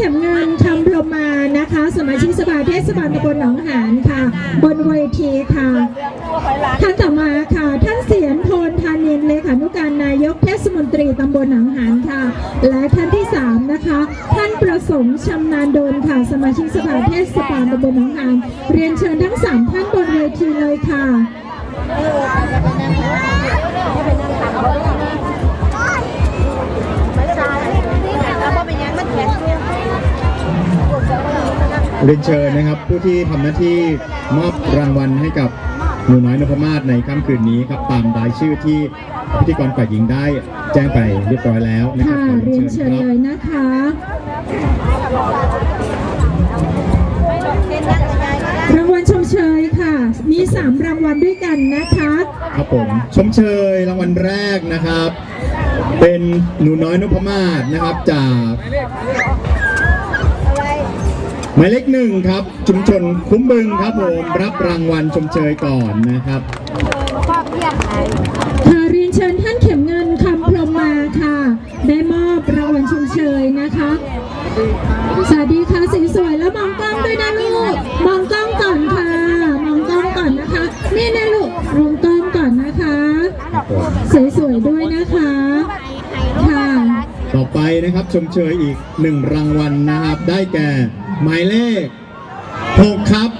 ข็มเงินคำพรมานะคะ สมาชิกสภาเทศบาลตำบลหนองหานค่ะ บนเวทีค่ะ ท่านต่อมาค่ะ ท่านเสียนพลธานินเลขานุการนายกเทศมนตรีตำบลหนองหานค่ะ และท่านที่สามนะคะ ท่านประสงค์ชำนาญโดนค่ะ สมาชิกสภาเทศบาลตำบลหนองหาน เรียนเชิญทั้งสามท่านบนเวทีเลยค่ะ เรียนเชิญนะครับ ผู้ที่ทำหน้าที่มอบรางวัลให้กับหนูน้อยนพมาศในค่ำคืนนี้ครับตามรายชื่อที่พิธีกรฝ่ายหญิงได้แจ้งไปเรียบร้อยแล้วนะครับค่ะขอเรียนเชิญคเลรับยนะคะรางวัลชมเชยค่ะ มี 3 รางวัลด้วยกันนะคะ ครับผมชมเชยรางวัลแรกนะครับ เป็นหนูน้อยนพมาศนะครับจาก หมายเลขหนึ่งครับชุมชนคุ้มบึงครับผมรับรางวัลชมเชยก่อนนะครับค่ะเรียนเชิญท่านเข็มเงินคำพรหมมาค่ะ ได้มอบรางวัลชมเชยนะคะสวัสดีค่ะสีสวยแล้วมองกล้องด้วยนะลูกมองกล้องก่อนค่ะ มองกล้องก่อนนะคะ นี่นะลูกมองกล้องก่อนนะคะสวยๆด้วยนะคะค่ะต่อไปนะครับชมเชยอีกหนึ่งรางวัลนะครับ ได้แก่ หมายเลขหกครับ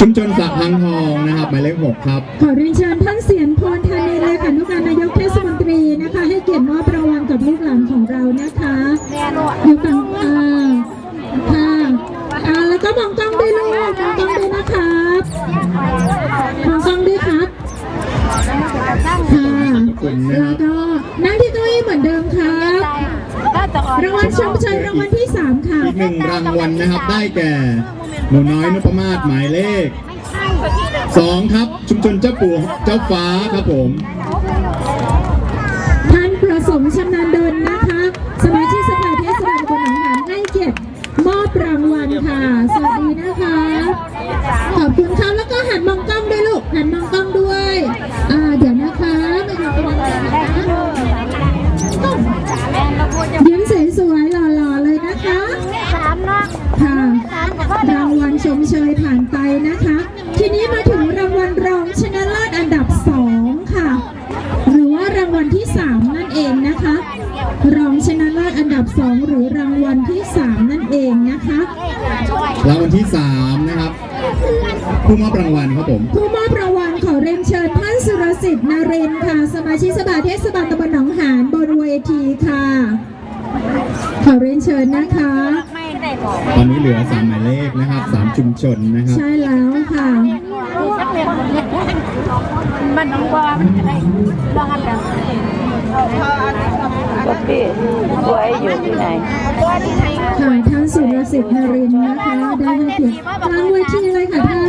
ชุมชนสักพังทองนะครับหมายเลขหกครับ ขอเรียนเชิญท่านเสียนพลธานีเลขานุการนายกเทศมนตรีนะคะ ให้เกียรติมอบรางวัลกับลูกหลานของเรานะคะอยู่ฝั่งอ่าค่ะอ่าแล้วก็มองกล้องด้วยลูกมองกล้องด้วยนะครับมองกล้องด้วยครับค่ะขอบคุณนะคแล้รัวบก็นั่งที่เก้าอี้เหมือนเดิมครับ รางวัลชมเชยรางวัลที่สามค่ะ อีกหนึ่งรางวัลนะครับ ได้แก่ หนูน้อยนพมาศหมายเลขสองครับ ชุมชนเจ้าปู่เจ้าฟ้าครับผมท่านประสงค์ชำนาญ รางวัลชมเชยผ่านไปนะคะ ทีนี้มาถึงรางวัลรองชนะเลิศอันดับสองค่ะ หรือว่ารางวัลที่สามนั่นเองนะคะ รองชนะเลิศอันดับสองหรือรางวัลที่สามนั่นเองนะคะรางวัลที่สามนะครับ ผู้มอบรางวัลครับผม ผู้มอบรางวัลขอเรียนเชิญท่านสุรสิทธิ์นรินทร์ค่ะ สมาชิกสภาเทศบาลตำบลหนองหานบนเวทีค่ะ ขอเรียนเชิญนะคะ ตอนนี้เหลือสามหมายเลขนะครับสามชุมชนนะครับ ใช่แล้วค่ะมันน้องว่ามันจะได้รองอันดับก็พี่สวยอยู่ที่ไหนค่ะท่านสุรสิทธิ์นรินทร์นะคะ ได้ให้เกียรติกลางเวทีเลยค่ะท่าน